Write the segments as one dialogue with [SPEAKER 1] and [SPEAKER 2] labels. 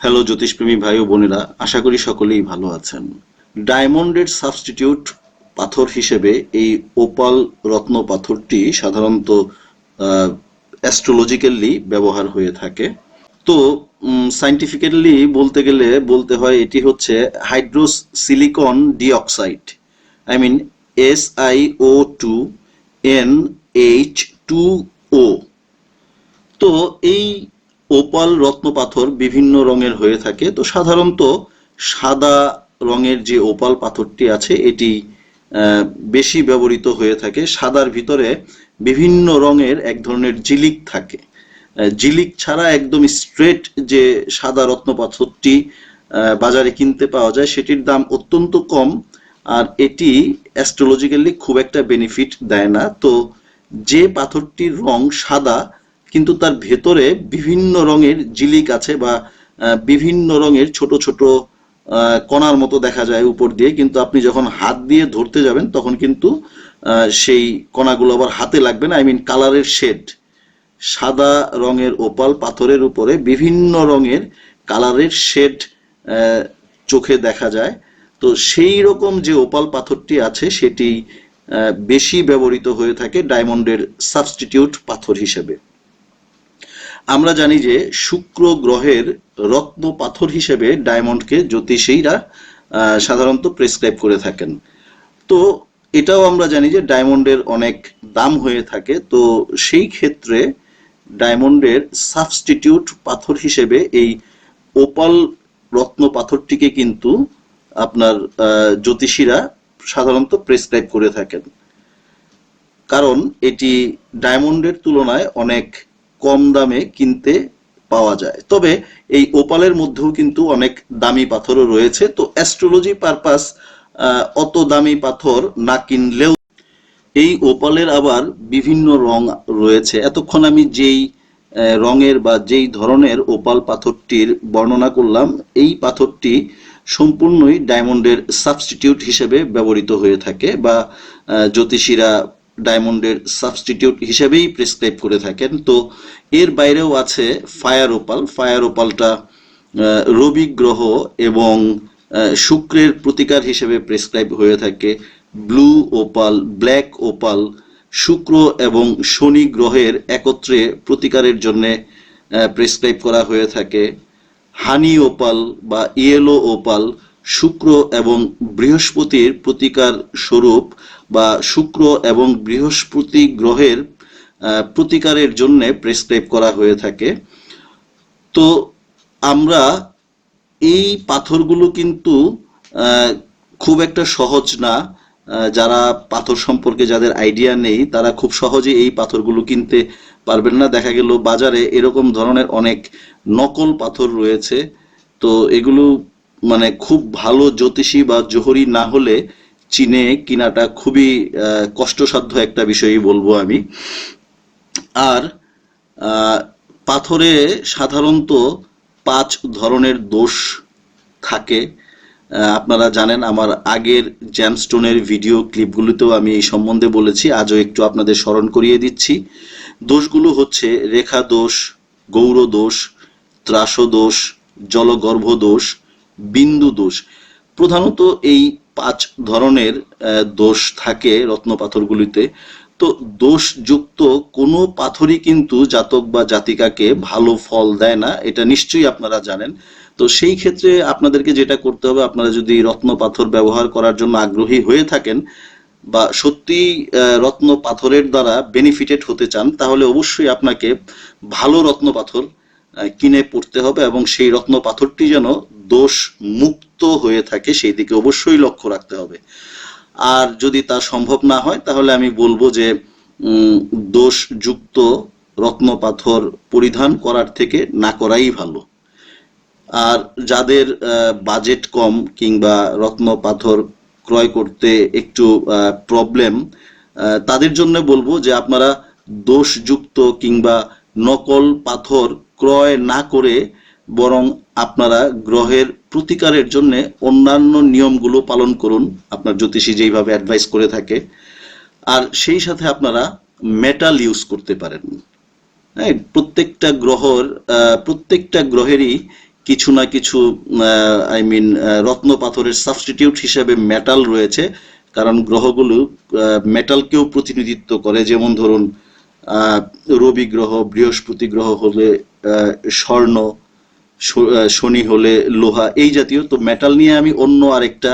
[SPEAKER 1] Hello জ্যোতিষপ্রেমী ভাই ও বোনেরা, আশা করি সকলেই ভালো আছেন। ডায়মন্ডের সাবস্টিটিউট পাথর হিসেবে এই ওপাল রত্ন পাথরটি সাধারণত অ্যাস্ট্রোলজিক্যালি ব্যবহার হয়ে থাকে। তো সাইন্টিফিক্যালি বলতে গেলে বলতে হয় এটি হচ্ছে hydrous silicon dioxide. I mean S I O two N H two O তো, এই ওপাল রত্ন পাথর বিভিন্ন রঙের হয়ে থাকে। তো সাধারণত সাদা রঙের যে ওপাল পাথরটি আছে, এটি বেশি ব্যবহৃত হয়ে থাকে। সাদার ভিতরে বিভিন্ন রঙের এক ধরনের জিলিক থাকে। জিলিক ছাড়া একদম স্ট্রেট যে সাদা রত্ন পাথরটি বাজারে কিনতে পাওয়া যায়, সেটির দাম অত্যন্ত কম। আর এটি অ্যাস্ট্রোলজিক্যালি খুব একটা বেনিফিট দেয় না। তো যে পাথরটির রং সাদা কিন্তু তার ভেতরে বিভিন্ন রঙের জিলিক আছে বা বিভিন্ন রঙের ছোট ছোট কণার মতো দেখা যায় উপর দিয়ে। কিন্তু আপনি যখন হাত দিয়ে ধরতে যাবেন, তখন কিন্তু সেই কণাগুলো আবার হাতে লাগবে না। আই মিন কালারের শেড সাদা রঙের ওপাল পাথরের উপরে বিভিন্ন রঙের কালারের শেড চোখে দেখা যায়। তো সেই রকম যে ওপাল পাথরটি আছে, সেটি বেশি ব্যবহৃত হয়ে থাকে ডায়মন্ডের সাবস্টিটিউট পাথর হিসেবে। আমরা জানি যে শুক্র গ্রহের রত্ন পাথর হিসেবে ডায়মন্ডকে জ্যোতিষীরা সাধারণত প্রেসক্রাইব করে থাকেন। তো এটাও আমরা জানি যে ডায়মন্ডের অনেক দাম হয়ে থাকে। তো সেই ক্ষেত্রে ডায়মন্ডের সাবস্টিটিউট পাথর হিসেবে এই ওপাল রত্ন পাথরটিকে কিন্তু আপনার জ্যোতিষীরা সাধারণত প্রেসক্রাইব করে থাকেন। কারণ এটি ডায়মন্ডের তুলনায় অনেক কম দামে কিনতে পাওয়া যায়। তবে এই ওপালের মধ্যেও কিন্তু অনেক দামি পাথরও রয়েছে। তো অ্যাস্ট্রোলজি পারপাস অত দামি পাথর না কিনলেও এই ওপালের আবার বিভিন্ন রং রয়েছে। এতক্ষণ আমি যেই রঙের বা যেই ধরনের ওপাল পাথরটির বর্ণনা করলাম, এই পাথরটি সম্পূর্ণই ডায়মন্ডের সাবস্টিটিউট হিসেবে ব্যবহৃত হয়ে থাকে বা জ্যোতিষীরা ডায়মন্ডের সাবস্টিটিউট হিসেবেই প্রেসক্রাইব করে থাকেন। তো এর বাইরেও আছে ফায়ার ওপাল। ফায়ার ওপালটা রবি গ্রহ এবং শুক্রের প্রতিকার হিসেবে প্রেসক্রাইব হয়ে থাকে। ব্লু ওপাল, ব্ল্যাক ওপাল, শুক্র এবং শনি গ্রহের একত্রে প্রতিকারের জন্য প্রেসক্রাইব করা হয়ে থাকে। হানি ওপাল বা ইয়েলো ওপাল শুক্র এবং বৃহস্পতির প্রতিকার স্বরূপ বা শুক্র এবং বৃহস্পতি গ্রহের প্রতিকারের জন্য প্রেসক্রাইব করা হয়ে থাকে। তো আমরা এই পাথরগুলো কিন্তু খুব একটা সহজ না। যারা পাথর সম্পর্কে যাদের আইডিয়া নেই, তারা খুব সহজে এই পাথরগুলো কিনতে পারবেন না। দেখা গেল বাজারে এরকম ধরনের অনেক নকল পাথর রয়েছে। তো এগুলো মানে খুব ভালো জ্যোতিষী বা জোহরি না হলে চিনে কিনাটা খুবই কষ্টসাধ্য একটা বিষয়ই বলব আমি। আর পাথরে সাধারণত পাঁচ ধরনের দোষ থাকে। আপনারা জানেন আমার আগের জ্যামস্টোনের ভিডিও ক্লিপগুলিতেও আমি এই সম্বন্ধে বলেছি, আজও একটু আপনাদের স্মরণ করিয়ে দিচ্ছি। দোষগুলো হচ্ছে রেখা দোষ, গৌর দোষ ত্রাস দোষ জলগর্ভ দোষ, বিন্দু দোষ। প্রধানত এই পাঁচ ধরনের দোষ থাকে রত্ন পাথরগুলিতে। তো দোষযুক্ত কোনো পাথরই কিন্তু জাতক বা জাতিকাকে ভালো ফল দেয় না, এটা নিশ্চয়ই আপনারা জানেন। তো সেই ক্ষেত্রে আপনাদেরকে যেটা করতে হবে, আপনারা যদি রত্ন পাথর ব্যবহার করার জন্য আগ্রহী হয়ে থাকেন বা সত্যি রত্ন পাথরের দ্বারা বেনিফিটেড হতে চান, তাহলে অবশ্যই আপনাকে ভালো রত্ন পাথর কিনে পড়তে হবে এবং সেই রত্ন পাথরটি যেন দোষ মুক্ত হয়ে থাকে, সেই দিকে অবশ্যই লক্ষ্য রাখতে হবে। আর যদি তা সম্ভব না হয়, তাহলে আমি বলব যে দোষযুক্ত রত্ন পাথর পরিধান করার থেকে না করাই ভালো। আর যাদের বাজেট কম কিংবা রত্ন পাথর ক্রয় করতে একটু প্রবলেম তাদের জন্য বলব যে, আপনারা দোষযুক্ত কিংবা নকল পাথর ক্রয় না করে বরং আপনারা গ্রহের প্রতিকারের জন্য অন্যান্য নিয়মগুলো পালন করুন। আপনার জ্যোতিষী যেইভাবে অ্যাডভাইস করে থাকে। আর সেই সাথে আপনারা মেটাল ইউজ করতে পারেন। হ্যাঁ প্রত্যেকটা গ্রহর প্রত্যেকটা গ্রহেরই কিছু না কিছু আই মিন রত্ন পাথরের সাবস্টিটিউট হিসেবে মেটাল রয়েছে। কারণ গ্রহগুলো মেটালকেও প্রতিনিধিত্ব করে। যেমন ধরুন রবি গ্রহ, বৃহস্পতি গ্রহ হলে স্বর্ণ শনি হলে লোহা, এই জাতীয়। তো মেটাল নিয়ে আমি অন্য আরেকটা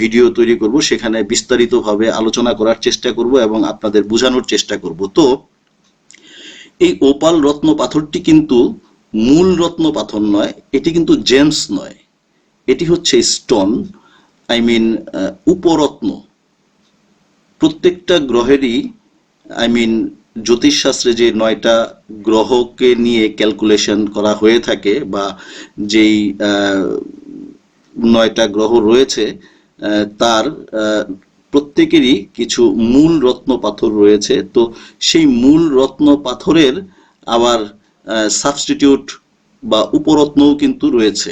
[SPEAKER 1] ভিডিও তৈরি করব। সেখানে বিস্তারিতভাবে আলোচনা করার চেষ্টা করব এবং আপনাদের বোঝানোর চেষ্টা করব। তো, এই ওপাল রত্ন পাথরটি কিন্তু মূল রত্ন পাথর নয়, এটি কিন্তু জেমস নয়। এটি হচ্ছে স্টোন, আই মিন উপরত্ন। প্রত্যেকটা গ্রহেরই আই মিন জ্যোতিষশাস্ত্রে যে নয়টা গ্রহকে নিয়ে ক্যালকুলেশন করা হয়ে থাকে বা যেই নয়টা গ্রহ রয়েছে তার প্রত্যেকেরই কিছু মূল রত্ন পাথর রয়েছে। তো সেই মূল রত্ন পাথরের আবার সাবস্টিটিউট বা উপরত্নও কিন্তু রয়েছে।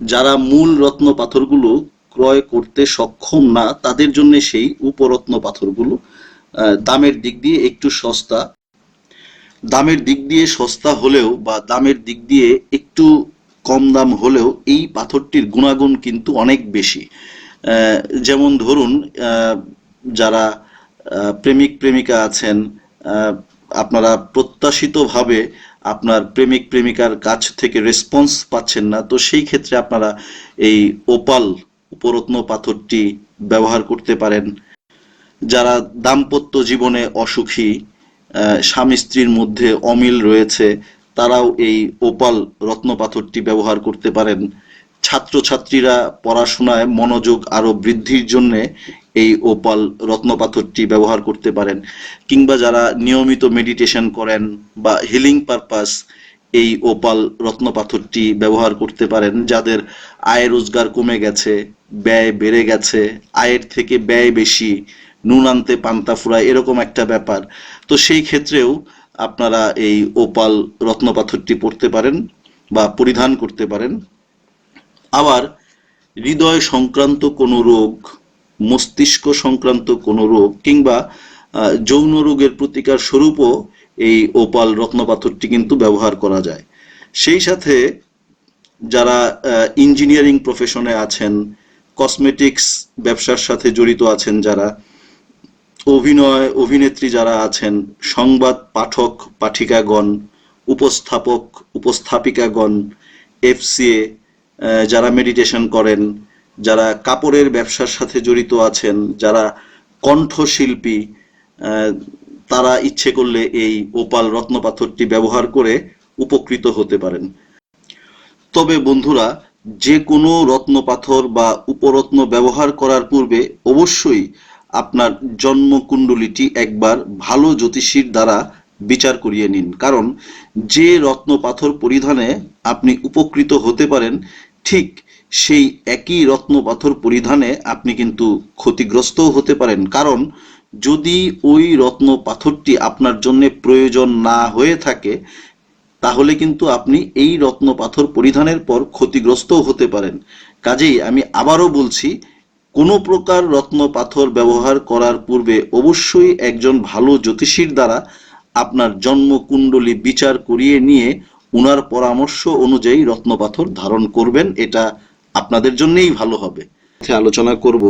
[SPEAKER 1] যারা মূল রত্ন পাথরগুলো ক্রয় করতে সক্ষম না, তাদের জন্য সেই উপরত্ন পাথরগুলো দামের দিক দিয়ে একটু সস্তা। দামের দিক দিয়ে সস্তা হলেও বা দামের দিক দিয়ে একটু কম দাম হলেও এই পাথরটির গুণাগুণ কিন্তু অনেক বেশি। যেমন ধরুন যারা প্রেমিক প্রেমিকা আছেন আপনারা প্রত্যাশিতভাবে আপনার প্রেমিক প্রেমিকার কাছ থেকে রেসপন্স পাচ্ছেন না, তো সেই ক্ষেত্রে আপনারা এই ওপাল, উপরত্ন পাথরটি ব্যবহার করতে পারেন। যারা দাম্পত্য জীবনে অসুখী স্বামী স্ত্রীর মধ্যে অমিল রয়েছে, তারাও এই ওপাল রত্ন পাথরটি ব্যবহার করতে পারেন। ছাত্রছাত্রীরা পড়াশোনায় মনোযোগ আরও বৃদ্ধির জন্য এই ওপাল রত্ন পাথরটি ব্যবহার করতে পারেন। কিংবা যারা নিয়মিত মেডিটেশন করেন বা হিলিং পারপাস এই ওপাল রত্ন পাথরটি ব্যবহার করতে পারেন, যাদের আয় রোজগার কমে গেছে, ব্যয় বেড়ে গেছে, আয়ের থেকে ব্যয় বেশি নুন আনতে, পান্তা ফুরায়, এরকম একটা ব্যাপার। তো সেই ক্ষেত্রেও আপনারা এই ওপাল রত্ন পাথরটি পড়তে পারেন বা পরিধান করতে পারেন। আবার হৃদয় সংক্রান্ত কোনো রোগ, মস্তিষ্ক সংক্রান্ত কোনো রোগ কিংবা যৌন রোগের প্রতিকার স্বরূপও এই ওপাল রত্ন পাথরটি কিন্তু ব্যবহার করা যায়। সেই সাথে যারা ইঞ্জিনিয়ারিং প্রফেশনে আছেন, কসমেটিক্স ব্যবসার সাথে জড়িত আছেন যারা অভিনয়, অভিনেত্রী যারা আছেন, সংবাদ পাঠক, পাঠিকাগণ, উপস্থাপক, উপস্থাপিকাগণ, এফসিএ যারা মেডিটেশন করেন, যারা কাপড়ের ব্যবসার সাথে জড়িত আছেন, যারা কণ্ঠশিল্পী তারা ইচ্ছে করলে এই ওপাল রত্ন পাথরটি ব্যবহার করে উপকৃত হতে পারেন। তবে বন্ধুরা, যে কোনো রত্ন পাথর বা উপরত্ন ব্যবহার করার পূর্বে অবশ্যই আপনার জন্মকুণ্ডলীটি একবার ভালো জ্যোতিষীর দ্বারা বিচার করিয়ে নিন। কারণ যে রত্ন পাথর পরিধানে আপনি উপকৃত হতে পারেন, ঠিক সেই একই রত্ন পাথর পরিধানে আপনি কিন্তু ক্ষতিগ্রস্তও হতে পারেন। কারণ যদি ওই রত্ন পাথরটি আপনার জন্য প্রয়োজন না হয়ে থাকে, তাহলে কিন্তু আপনি এই রত্ন পাথর পরিধানের পর ক্ষতিগ্রস্তও হতে পারেন। কাজেই আমি আবারও বলছি কোনো প্রকার রত্ন পাথর ব্যবহার করার পূর্বে অবশ্যই একজন ভালো জ্যোতিষীর দ্বারা আপনার জন্মকুণ্ডলী বিচার করিয়ে নিয়ে উনার পরামর্শ অনুযায়ী রত্ন পাথর ধারণ করবেন, এটা আপনাদের জন্যই ভালো হবে। আলোচনা করব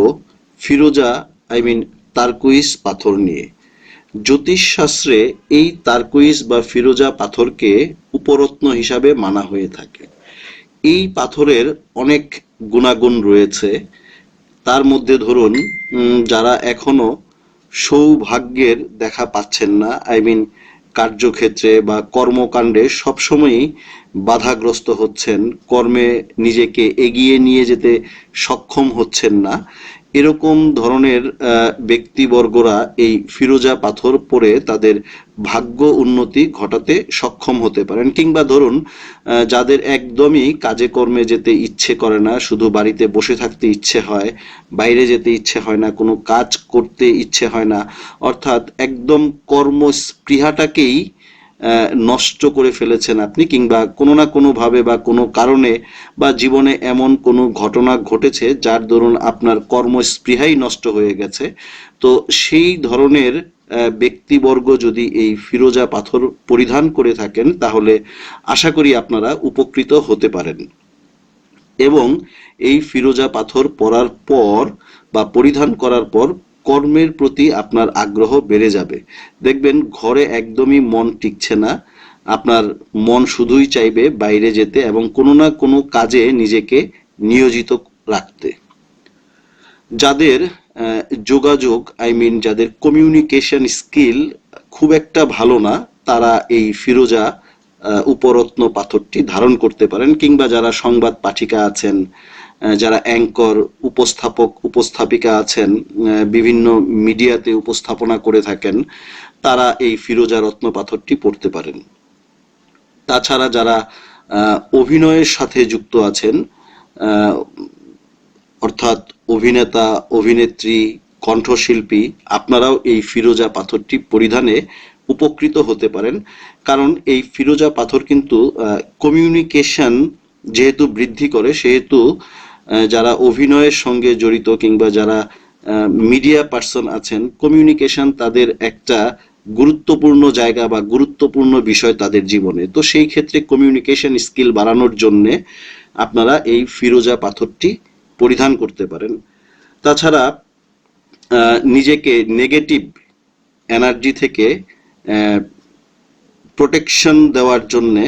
[SPEAKER 1] ফিরোজা আই মিন তারকুইস পাথর নিয়ে। জ্যোতিষ শাস্ত্রে এই তারকুইস বা ফিরোজা পাথরকে উপরত্ন হিসাবে মানা হয়ে থাকে। এই পাথরের অনেক গুণাগুণ রয়েছে। তার মধ্যে ধরুন যারা এখনও সৌভাগ্যের দেখা পাচ্ছেন না আই মিন কার্যক্ষেত্রে বা কর্মকাণ্ডে সবসময়ই বাধাগ্রস্ত হচ্ছেন, কর্মে নিজেকে এগিয়ে নিয়ে যেতে সক্ষম হচ্ছেন না। এরকম ধরনের ব্যক্তিবর্গরা এই ফিরোজা পাথর পরে তাদের ভাগ্য উন্নতি ঘটাতে সক্ষম হতে পারেন। কিংবা ধরুন যাদের একদমই কাজে কর্মে যেতে ইচ্ছে করে না শুধু বাড়িতে বসে থাকতে ইচ্ছে হয় বাইরে যেতে ইচ্ছে হয় না কোনো কাজ করতে ইচ্ছে হয় না অর্থাৎ একদম কর্ম স্পৃহাটাকেই আহ, নষ্ট করে ফেলেছেন আপনি কিংবা কোনো না কোনো ভাবে বা কোনো কারণে বা জীবনে এমন কোনো ঘটনা ঘটেছে যার দরুন আপনার কর্মস্পৃহাই নষ্ট হয়ে গেছে। তো সেই ধরনের ব্যক্তিবর্গ যদি এই ফিরোজা পাথর পরিধান করে থাকেন, তাহলে আশা করি আপনারা উপকৃত হতে পারেন। এবং এই ফিরোজা পাথর পরার পর বা পরিধান করার পর কর্মের প্রতি আপনার আগ্রহ বেড়ে যাবে। দেখবেন ঘরে একদমই মন টিকছে না। আপনার মন শুধুই চাইবে বাইরে যেতে এবং কোনো না কোনো কাজে নিজেকে নিয়োজিত রাখতে। যাদের যোগাযোগ আই মিন যাদের কমিউনিকেশন স্কিল খুব একটা ভালো না, তারা এই ফিরোজা উপরত্ন পাথরটি ধারণ করতে পারেন কিংবা যারা সংবাদ পাঠিকা আছেন যারা অ্যাঙ্কর, উপস্থাপক, উপস্থাপিকা আছেন বিভিন্ন মিডিয়াতে উপস্থাপনা করে থাকেন, তারা এই ফিরোজা রত্ন পাথরটি পড়তে পারেন। তাছাড়া যারা অভিনয়ের সাথে যুক্ত আছেন অর্থাৎ অভিনেতা, অভিনেত্রী, কণ্ঠশিল্পী, আপনারাও এই ফিরোজা পাথরটি পরিধানে উপকৃত হতে পারেন। কারণ এই ফিরোজা পাথর কিন্তু কমিউনিকেশন যেহেতু বৃদ্ধি করে, সেহেতু যারা অভিনয়ের সঙ্গে জড়িত কিংবা যারা মিডিয়া পার্সন আছেন কমিউনিকেশন তাদের একটা গুরুত্বপূর্ণ জায়গা বা গুরুত্বপূর্ণ বিষয় তাদের জীবনে। তো সেই ক্ষেত্রে কমিউনিকেশন স্কিল বাড়ানোর জন্যে আপনারা এই ফিরোজা পাথরটি পরিধান করতে পারেন। তাছাড়া নিজেকে নেগেটিভ এনার্জি থেকে প্রোটেকশন দেওয়ার জন্যে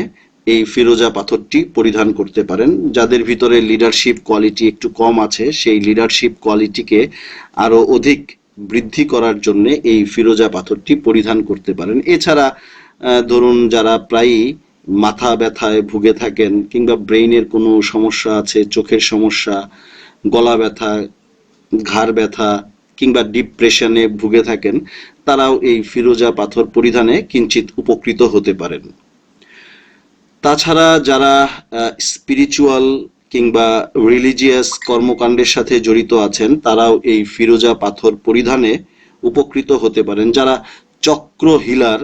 [SPEAKER 1] এই ফিরোজা পাথরটি পরিধান করতে পারেন। যাদের ভিতরে লিডারশিপ কোয়ালিটি একটু কম আছে, সেই লিডারশিপ কোয়ালিটিকে আরও অধিক বৃদ্ধি করার জন্য এই ফিরোজা পাথরটি পরিধান করতে পারেন। এছাড়া ধরুন যারা প্রায়ই মাথা ব্যথায় ভুগে থাকেন কিংবা ব্রেইনের কোনো সমস্যা আছে, চোখের সমস্যা, গলা ব্যথা, ঘাড় ব্যথা কিংবা ডিপ্রেশনে ভুগে থাকেন, তারাও এই ফিরোজা পাথর পরিধানে কিঞ্চিত উপকৃত হতে পারেন। তাছাড়া যারা স্পিরিচুয়াল কিংবা রিলিজিয়াস কর্মকাণ্ডের সাথে জড়িত আছেন, তারাও এই ফিরোজা পাথর পরিধানে উপকৃত হতে পারেন। যারা চক্র হিলার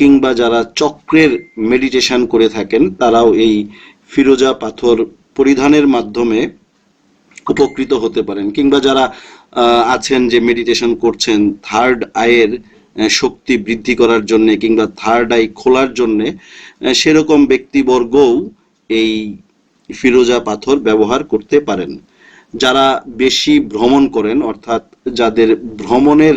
[SPEAKER 1] কিংবা যারা চক্রের মেডিটেশন করে থাকেন, তারাও এই ফিরোজা পাথর পরিধানের মাধ্যমে উপকৃত হতে পারেন। কিংবা যারা আছেন যে মেডিটেশন করছেন থার্ড আয়ের শক্তি বৃদ্ধি করার জন্য কিংবা থার্ড আই খোলার জন্য সেরকম ব্যক্তিবর্গও এই ফিরোজা পাথর ব্যবহার করতে পারেন। যারা বেশি ভ্রমণ করেন, অর্থাৎ যাদের ভ্রমণের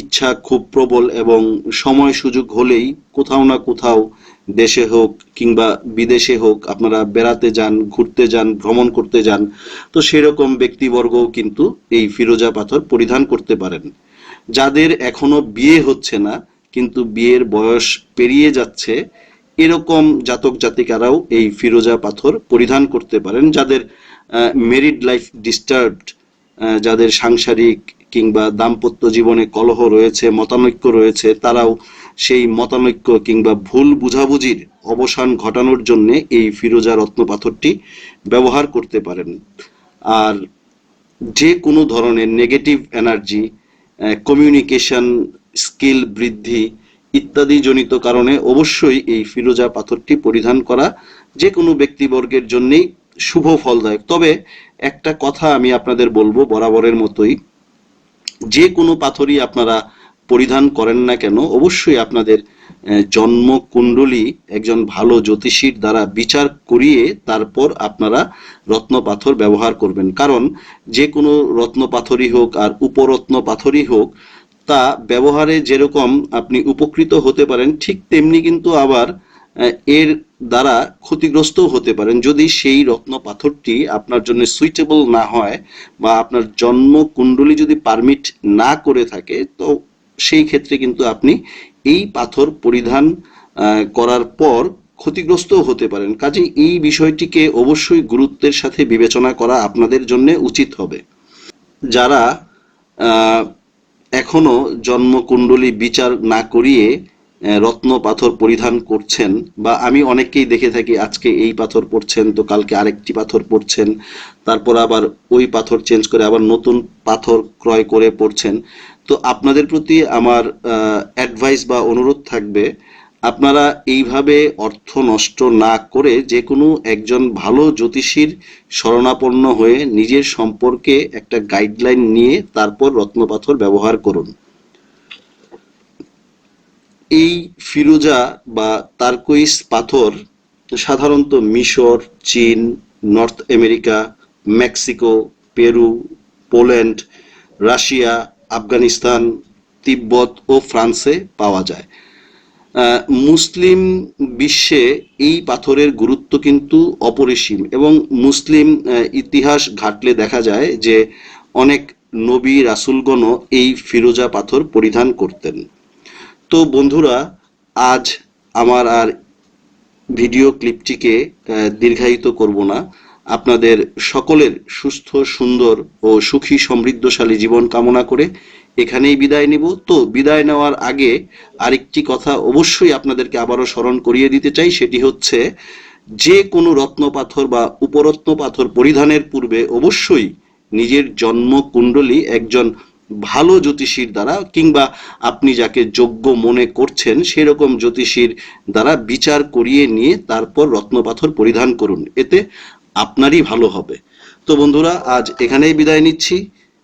[SPEAKER 1] ইচ্ছা খুব প্রবল এবং সময় সুযোগ হলেই কোথাও না কোথাও দেশে হোক কিংবা বিদেশে হোক আপনারা বেড়াতে যান, ঘুরতে যান, ভ্রমণ করতে যান, তো সেরকম ব্যক্তিবর্গও কিন্তু এই ফিরোজা পাথর পরিধান করতে পারেন। যাদের এখনও বিয়ে হচ্ছে না, কিন্তু বিয়ের বয়স পেরিয়ে যাচ্ছে এরকম জাতক জাতিকারাও এই ফিরোজা পাথর পরিধান করতে পারেন, যাদের মেরিড লাইফ ডিস্টার্বড যাদের সাংসারিক কিংবা দাম্পত্য জীবনে কলহ রয়েছে, মতানৈক্য রয়েছে, তারাও সেই মতানৈক্য কিংবা ভুল বুঝাবুঝির অবসান ঘটানোর জন্য এই ফিরোজা রত্ন পাথরটি ব্যবহার করতে পারেন। আর যে কোনো ধরনের নেগেটিভ এনার্জি কমিউনিকেশন স্কিল বৃদ্ধি ইত্যাদি জনিত কারণে অবশ্যই এই ফিরোজা পাথরটি পরিধান করা যে কোনো ব্যক্তিবর্গের জন্যেই শুভ ফলদায়ক। তবে একটা কথা আমি আপনাদের বলব বরাবরের মতোই যে কোনো পাথরই আপনারা পরিধান করেন না কেন, অবশ্যই আপনাদের জন্ম কুণ্ডলী একজন ভালো জ্যোতিষীর দ্বারা বিচার করিয়ে তারপর আপনারা রত্ন পাথর ব্যবহার করবেন। কারণ যে কোনো রত্ন পাথরই হোক আর উপরত্ন পাথরই হোক তা ব্যবহারে যেরকম আপনি উপকৃত হতে পারেন, ঠিক তেমনি কিন্তু আবার এর দ্বারা ক্ষতিগ্রস্তও হতে পারেন। যদি সেই রত্ন পাথরটি আপনার জন্য সুইটেবল না হয় বা আপনার জন্ম কুণ্ডলী যদি পারমিট না করে থাকে, তো সেই ক্ষেত্রে কিন্তু আপনি এই পাথর পরিধান করার পর ক্ষতিগ্রস্তও হতে পারেন। কাজে এই বিষয়টিকে অবশ্যই গুরুত্বের সাথে বিবেচনা করা আপনাদের জন্য উচিত হবে। যারা আহ, এখনও জন্মকুণ্ডলী বিচার না করিয়ে রত্ন পাথর পরিধান করছেন বা আমি অনেককেই দেখে থাকি আজকে এই পাথর পড়ছেন তো কালকে আরেকটি পাথর পড়ছেন তারপর আবার ওই পাথর চেঞ্জ করে আবার নতুন পাথর ক্রয় করে পড়ছেন। তো আপনাদের প্রতি আমার অ্যাডভাইস বা অনুরোধ থাকবে আপনারা এইভাবে অর্থ নষ্ট না করে যে কোনো একজন ভালো জ্যোতিষীর শরণাপন্ন হয়ে নিজের সম্পর্কে একটা গাইডলাইন নিয়ে তারপর রত্নপাথর ব্যবহার করুন। এই ফিরোজা বা তারকোইস পাথর সাধারণত মিশর, চীন, north America, Mexico, Peru, Poland, Russia, Afghanistan, তিব্বত ও ফ্রান্সে পাওয়া যায়। মুসলিম বিশ্বে এই পাথরের গুরুত্ব কিন্তু অপরিসীম এবং মুসলিম ইতিহাস ঘাটলে দেখা যায় যে অনেক নবী রাসুলগণও এই ফিরোজা পাথর পরিধান করতেন। তো বন্ধুরা, আজ আমার আর ভিডিও ক্লিপটিকে দীর্ঘায়িত করব না। আপনাদের সকলের সুস্থ, সুন্দর ও সুখী সমৃদ্ধশালী জীবন কামনা করে এখানেই বিদায় নিব। তো বিদায় নেওয়ার আগে আরেকটি কথা অবশ্যই আপনাদেরকে আবারও স্মরণ করিয়ে দিতে চাই, সেটি হচ্ছে যে কোনো রত্ন পাথর বা উপরত্ন পাথর পরিধানের পূর্বে অবশ্যই নিজের জন্ম কুণ্ডলী একজন ভালো জ্যোতিষীর দ্বারা কিংবা আপনি যাকে যোগ্য মনে করছেন সেরকম জ্যোতিষীর দ্বারা বিচার করিয়ে নিয়ে তারপর রত্নপাথর পরিধান করুন। এতে আপনারই ভালো হবে। তো বন্ধুরা, আজ এখানেই বিদায় নিচ্ছি।